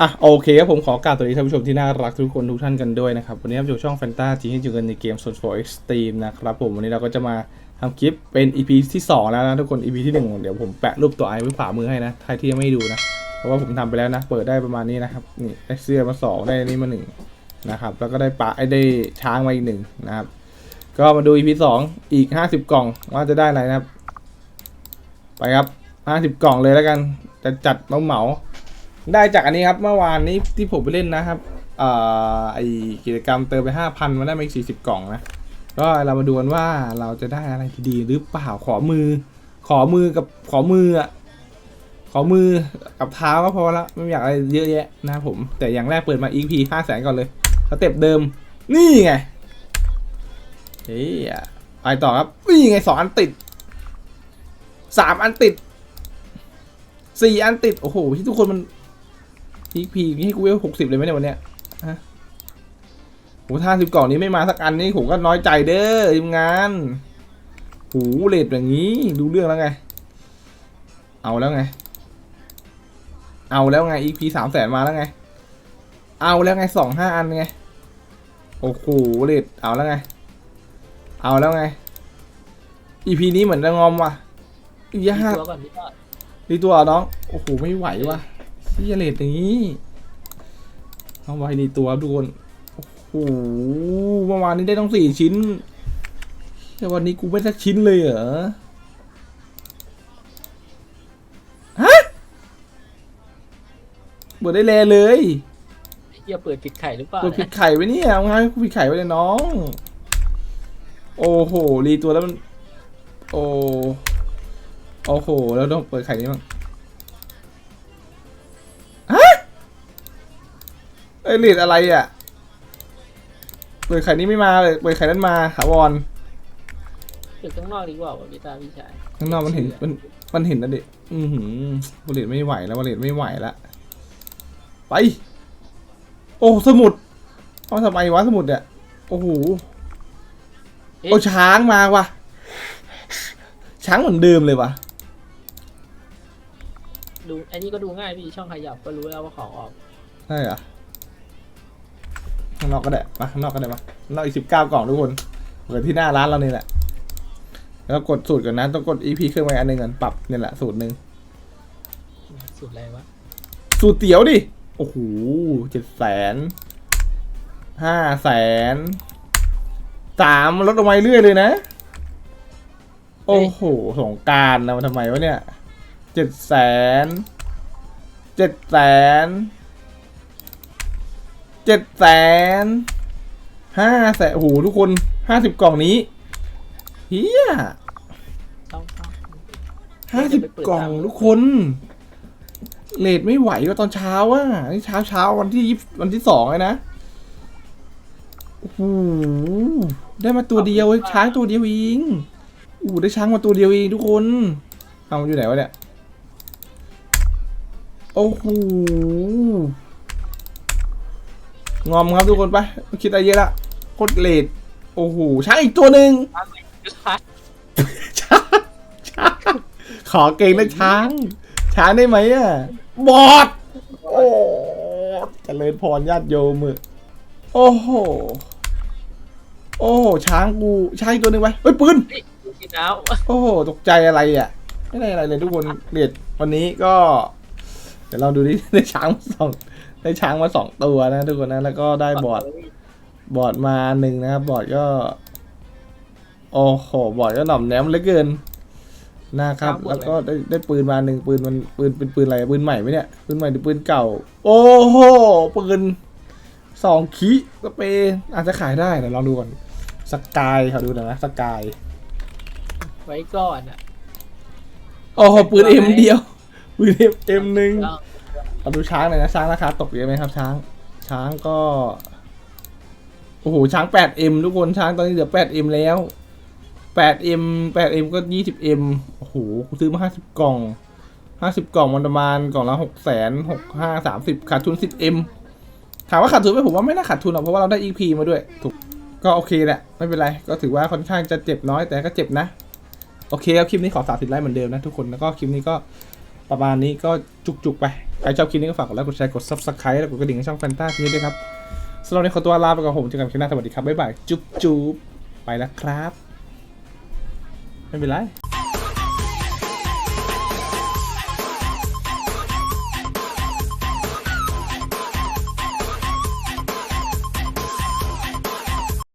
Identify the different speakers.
Speaker 1: อะโอเคครับผมขอกราบสวัสดีท่านผู้ชมที่น่ารักทุกคนทุกท่านกันด้วยนะครับ วันนี้รับอยู่ช่องแฟนตาจีให้อยู่กันในเกม s o n for Extreme นะครับผมวันนี้เราก็จะมาทำคลิปเป็น EP ที่ 2 แล้วนะทุกคน EP ที่ 1 เดี๋ยวผมแปะรูปตัวไอไว้ขวามือให้นะใครที่ยังไม่ดูนะ เพราะว่าผมทำไปแล้วนะ เปิดได้ประมาณนี้นะครับ นี่ได้เสื้อมา 2 ได้นี้มา1นะครับแล้วก็ได้ปลาไอ้ได้ช้างมาอีกหนึ่งนะครับก็มาดู EP 2 อีก 50 กล่องว่าจะได้อะไรนะครับ ไปครับ 50 กล่องเลยแล้วกันจะจัดเหมาเหมา ได้จากอันนี้ครับเมื่อวานนี้ที่ผมไปเล่นนะครับอไอกิจกรรมเติมไปห้าพันมาได้มาอีกสี่สิบกล่องนะก็เรามาดูกันว่าเราจะได้อะไรที่ดีหรือเปล่าขอมือ ขอมือกับขอมืออะขอมือกับเท้าก็พอละไม่อยากอะไรเยอะแยะนะผม แต่อย่างแรกเปิดมา EP ห้าแสนก่อนเลยสเต็ปเดิม นี่ไงเฮ้ยไปต่อครับ นี่ไงสองอันติดสามอันติดสี่อันติด โอ้โหที่ทุกคนมัน พีคพีคให้กูเวลหกสิบเลยไหมเนี่ยวันเนี้ยฮะโหถ้าสิบกล่องนี้ไม่มาสักอันนี้ผมก็น้อยใจเด้อทีมงานหูเลทอย่างนี้ดูเรื่องแล้วไง เอาแล้วไง เอาแล้วไง EP สามแสนมาแล้วไง เอาแล้วไงสองห้าอันไงโอ้โหเลทเอาแล้วไง เอาแล้วไง EP นี้เหมือนจะงอมว่ะอียห้า
Speaker 2: ตัวก่อนพี่ต้น
Speaker 1: ดีตัวเหรอน้อง โอ้โห ไม่ไหวว่ะ เสียเลทอย่างนี้ เอาไว้ดีตัวครับทุกคน โอ้โหเมื่อวานนี้ได้ต้องสี่ชิ้น แต่วันนี้กูไม่สักชิ้นเลยเหรอ ฮะเปิดได้แลเลย
Speaker 2: เฮียเปิดปิดไข่หรือเปล่า
Speaker 1: เปิดผิดไข่ไว้เนี่ยเอาไงกูผิดไข่ไว้เลยน้อง โอ้โห รีตัวแล้วมัน โอ้ โอ้โห แล้วต้องเปิดไข่นี้มั้ง อ้ยรีดอะไรอะเปิดไข่นี้ไม่มาเลยเปิดไข่นั้นมาถาวร
Speaker 2: เปิดข้างนอกดีกว่าวะพี่ตาพี่ชาย
Speaker 1: ข้างนอกมันเห็นมันมันเห็นนะเด็กอือหือบริตไม่ไหวแล้วบริตไม่ไหวละไป โอ้สมุดเอาทำไมวะสมุดเนี่ยโอ้โห
Speaker 2: เอ๊ะ
Speaker 1: โอ้ช้างมาว่ะ ช้างเหมือนเดิมเลยว่ะ
Speaker 2: ดูอันนี้ก็ดูง่ายพี่ช่องขยับก็รู้แล้วว่าของออก
Speaker 1: ใช่เหรอ ข้างนอกก็ได้มาข้างนอกก็ได้มาข้างนอกอีกสิบเก้ากล่องทุกคนเปิดที่หน้าร้านเรานี่แหละ แล้วกดสูตรก่อนนะ ต้องกด EP เครื่องไว้อันหนึ่งก่อนปรับเนี่ยแหละสูตรหนึ่ง
Speaker 2: สุดอะไรวะ
Speaker 1: สูตรเตี๋ยวดิ โอ้โหเจ็ดแสนห้าแสนสามลดลงมาเรื่อยเลยนะ โอ้โหสงกรารนะมันทำไมวะเนี่ยเจ็ดแสนเจ็ดแสน เจ็ดแสนห้าแสนโอ้โหทุกคนห้าสิบกล่องนี้เฮีย
Speaker 2: ต้องต้อง
Speaker 1: ห้าสิบกล่องทุกคนเลทไม่ไหวก็ตอนเช้าอะนี่เช้าเช้าวันที่ยี่วันที่สองเลยนะโอ้โหได้มาตัวเดียวเว้ยช้างตัวเดียวเองอู้ได้ช้างมาตัวเดียวเองทุกคนเอามันอยู่ไหนวะเนี่ยโอ้โห งอมครับทุกคนไปไม่คิดอะไรเยอะละโคตรเลทโอ้โหช้างอีกตัวหนึ่งช้างช้างขอเก่งนะช้าง ช้างได้ไหมอะบอดโอ้เจริญพรญาติโยมมือโอ้โหโอ้โหช้างกูช้างอีกตัวหนึ่งไปเฮ้ยปืน
Speaker 2: กินแล้ว
Speaker 1: โอ้โหตกใจอะไรอะไม่ได้อะไรเลยทุกคนเรียดวันนี้ก็ เดี๋ยวเราดูดิได้ช้างมาสอง ได้ช้างมาสองตัวนะทุกคนนะแล้วก็ได้บอร์ดบอร์ดมาหนึ่งนะครับบอร์ดก็ โอ้โหบอร์ดก็หน่อมแนมเหลือเกินนะครับ แล้วก็ได้ได้ปืนมาหนึ่งปืนมันปืนเป็นปืนอะไรปืนใหม่ไหมเนี่ยปืนใหม่หรือปืนเก่า โอ้โหปืนสองขีสเปรย์อาจจะขายได้เดี๋ยวลองดูก่อนสกายเขาดูหน่อยนะสกาย
Speaker 2: ไว้ก่อนอะ
Speaker 1: โอ้โหปืนเอ็มเดียวปืนเอ็มเอ็มหนึ่ง
Speaker 2: แล้ว
Speaker 1: เอาดูช้างหน่อยนะช้างราคาตกเยอะไหมครับ ช้าง ช้างก็ โอ้โหช้าง 8M ทุกคนช้างตอนนี้เหลือ 8M แล้ว 8M 8M ก็ 20M โอ้โหซื้อมา 50 กล่อง 50 กล่องมันประมาณกล่องละ6แสน6 5 30 ขาดทุน 10M ถามว่าขาดทุนไหมผมว่าไม่น่าขาดทุนหรอกเพราะว่าเราได้ EP มาด้วยถูกก็โอเคแหละไม่เป็นไร ก็ถือว่าค่อนข้างจะเจ็บน้อยแต่ก็เจ็บนะ โอเคครับคลิปนี้ขอ30ไลค์เหมือนเดิมนะทุกคนแล้วก็คลิปนี้ก็ประมาณนี้ก็จุกๆไป ใครชอบคลิปนี้ก็ฝากกดไลค์กดแชร์กด subscribe แล้วกดกระดิ่งให้ช่องแฟนตาทีด้วยครับสำหรับวันนี้ขอตัวลาไปก่อนผมเจอกันคลิปหน้าสวัสดีครับบ๊ายบายจุ๊บจุ๊บไปแล้วครับ ไม่เป็นไร